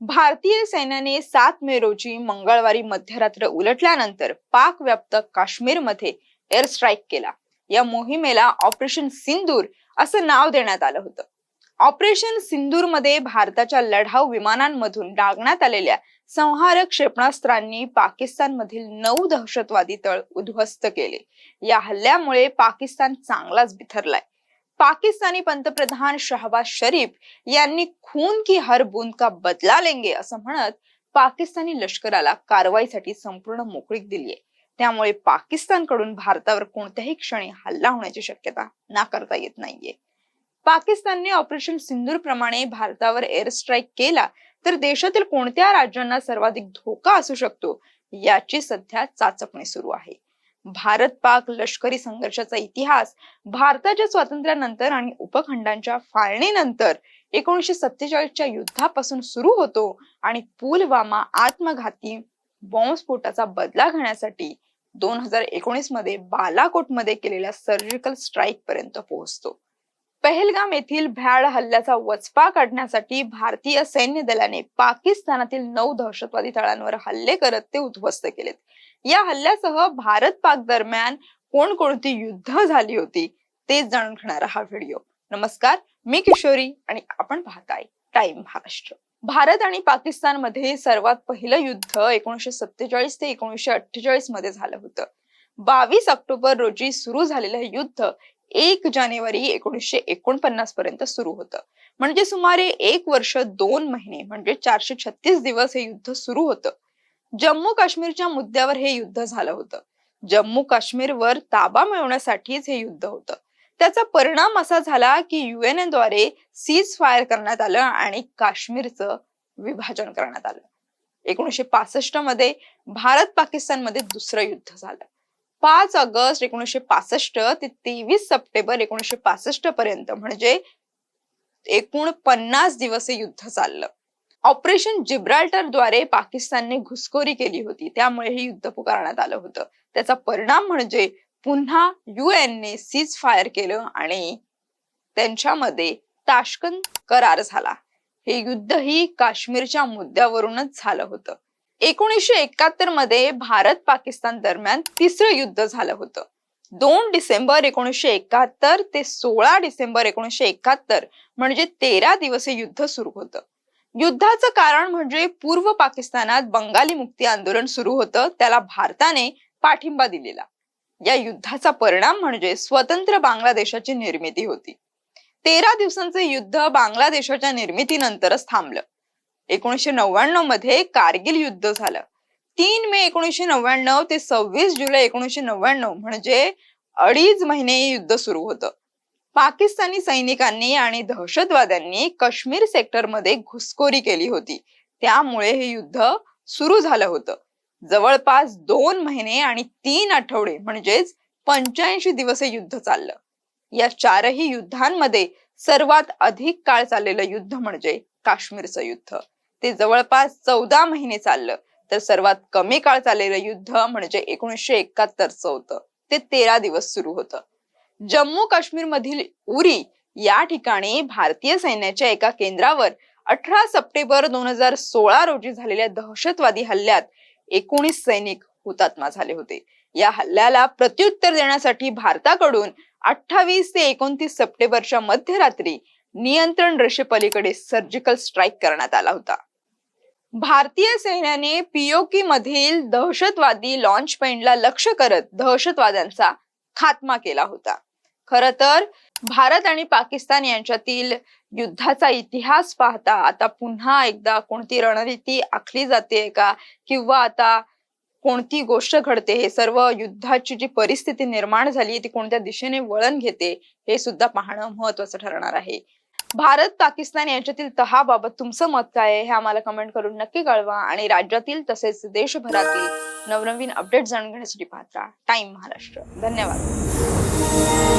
भारतीय सैन्याने सात मे रोजी मंगळवारी मध्यरात्र उलटल्यानंतर पाक व्याप्त काश्मीरमध्ये एअर स्ट्राईक केला. या मोहिमेला ऑपरेशन सिंदूर असं नाव देण्यात आलं होतं. ऑपरेशन सिंदूरमध्ये भारताच्या लढाऊ विमानांमधून डागण्यात आलेल्या संहारक क्षेपणास्त्रांनी पाकिस्तानमधील नऊ दहशतवादी तळ उद्ध्वस्त केले. या हल्ल्यामुळे पाकिस्तान चांगलाच बिथरलाय. पाकिस्तानी पंतप्रधान शहबाज शरीफ यांनी खून की हर बूंद का बदला लेंगे असं म्हणत पाकिस्तानी लष्कराला कारवाईसाठी संपूर्ण मोकळीक दिली आहे त्यामुळे पाकिस्तानकडून भारतावर कोणत्याही क्षणी हल्ला होण्याची शक्यता नाकारता येत नाहीये. पाकिस्तानने ऑपरेशन सिंदूर प्रमाणे भारतावर एअर स्ट्राईक केला तर देशातील कोणत्या राज्यांना सर्वाधिक धोका असू शकतो याची सध्या चाचपणी सुरू आहे. भारत पाक लष्करी संघर्षाचा इतिहास भारताच्या स्वातंत्र्यानंतर आणि उपखंडांच्या फाळणीनंतर एकोणीशे सत्तेचाळीसच्या युद्धापासून सुरू होतो आणि पुलवामा आत्मघाती बॉम्बस्फोटाचा बदला घेण्यासाठी दोन हजार एकोणीसमध्ये बालाकोटमध्ये केलेल्या सर्जिकल स्ट्राईक पर्यंत पोहोचतो. पहलगाम येथील भ्याड हल्ल्याचा वचपा काढण्यासाठी भारतीय सैन्य दलाने पाकिस्तानातील नऊ दहशतवादी तळांवर हल्ले करत ते उद्ध्वस्त केलेत. या हल्ल्यासह भारत पाक दरम्यान कोणकोणती युद्ध झाली होती तेच जाणून घेणारा हा व्हिडिओ. नमस्कार मी किशोरी आणि आपण पाहताय टाइम महाराष्ट्र. भारत आणि पाकिस्तानमध्ये सर्वात पहिलं युद्ध एकोणीशे सत्तेचाळीस ते एकोणीसशे अठ्ठेचाळीसमध्ये झालं होतं. बावीस ऑक्टोबर रोजी सुरू झालेलं हे युद्ध एक जानेवारी एकोणीसशे एकोणपन्नास पर्यंत सुरू होतं. म्हणजे सुमारे एक वर्ष दोन महिने म्हणजे चारशे छत्तीस दिवस हे युद्ध सुरू होतं. जम्मू काश्मीरच्या मुद्द्यावर हे युद्ध झालं होतं. जम्मू काश्मीरवर ताबा मिळवण्यासाठीच हे युद्ध होतं. त्याचा परिणाम असा झाला की युएनद्वारे सीज फायर करण्यात आलं आणि काश्मीरचं विभाजन करण्यात आलं. एकोणीसशे पासष्टमध्ये भारत पाकिस्तानमध्ये दुसरं युद्ध झालं. पाच ऑगस्ट एकोणीसशे पासष्ट ते तेवीस सप्टेंबर एकोणीसशे पासष्ट पर्यंत म्हणजे एकूण पन्नास दिवस हे युद्ध चाललं. ऑपरेशन जिब्राल्टरद्वारे पाकिस्तानने घुसखोरी केली होती. त्यामुळे हे युद्ध पुकारण्यात आलं होतं. त्याचा परिणाम म्हणजे पुन्हा युएनने सीज फायर केलं आणि त्यांच्यामध्ये ताशकंद करार झाला. हे युद्धही काश्मीरच्या मुद्द्यावरूनच झालं होतं. एकोणीसशे एकाहत्तरमध्ये भारत पाकिस्तान दरम्यान तिसरं युद्ध झालं होतं. दोन डिसेंबर एकोणीसशे एकाहत्तर ते सोळा डिसेंबर एकोणीसशे एकाहत्तर म्हणजे तेरा दिवस हे युद्ध सुरू होतं. युद्धाचं कारण म्हणजे पूर्व पाकिस्तानात बंगाली मुक्ती आंदोलन सुरू होतं त्याला भारताने पाठिंबा दिलेला. या युद्धाचा परिणाम म्हणजे स्वतंत्र बांगलादेशाची निर्मिती होती. तेरा दिवसांचे युद्ध बांगलादेशाच्या निर्मितीनंतरच थांबलं. एकोणीसशे नव्याण्णवमध्ये कारगिल युद्ध झालं. तीन मे एकोणीसशे नव्याण्णव ते सव्वीस जुलै एकोणीसशे नव्याण्णव म्हणजे अडीच महिने युद्ध सुरू होतं. पाकिस्तानी सैनिकांनी आणि दहशतवाद्यांनी काश्मीर सेक्टरमध्ये घुसखोरी केली होती. त्यामुळे हे युद्ध सुरू झालं होतं. जवळपास दोन महिने आणि तीन आठवडे म्हणजेच पंच्याऐंशी दिवस हे युद्ध चाललं. या चारही युद्धांमध्ये सर्वात अधिक काळ चाललेलं युद्ध म्हणजे काश्मीरचं युद्ध. ते जवळपास चौदा महिने चाललं. तर सर्वात कमी काळ चाललेलं युद्ध म्हणजे एकोणीसशे एकाहत्तरचं होतं. ते तेरा दिवस सुरू होतं. जम्मू काश्मीर मधील उरी या ठिकाणी भारतीय सैन्याच्या एका केंद्रावर अठरा सप्टेंबर दोन हजार सोळा रोजी झालेल्या दहशतवादी हल्ल्यात एकोणीस सैनिक हुतात्मा झाले होते. या हल्ल्याला प्रत्युत्तर देण्यासाठी भारताकडून अठ्ठावीस ते एकोणतीस सप्टेंबरच्या मध्यरात्री नियंत्रण रेषेपलीकडे सर्जिकल स्ट्राईक करण्यात आला होता. भारतीय सैन्याने पीओकी मधील दहशतवादी लॉन्च पॉइंटला लक्ष करत दहशतवाद्यांचा खात्मा केला होता. खर तर भारत आणि पाकिस्तान यांच्यातील युद्धाचा इतिहास पाहता आता पुन्हा एकदा कोणती रणनीती आखली जाते का? किंवा आता कोणती गोष्ट घडते? हे सर्व युद्धाची जी परिस्थिती निर्माण झाली ती कोणत्या दिशेने वळण घेते हे सुद्धा पाहणं महत्वाचं ठरणार आहे. भारत पाकिस्तान यांच्यातील तहाबाबत तुमचं मत काय आहे? हे आम्हाला कमेंट करून नक्की कळवा आणि राज्यातील तसेच देशभरातील नवनवीन अपडेट जाणून घेण्यासाठी पाहता. टाइम महाराष्ट्र. धन्यवाद.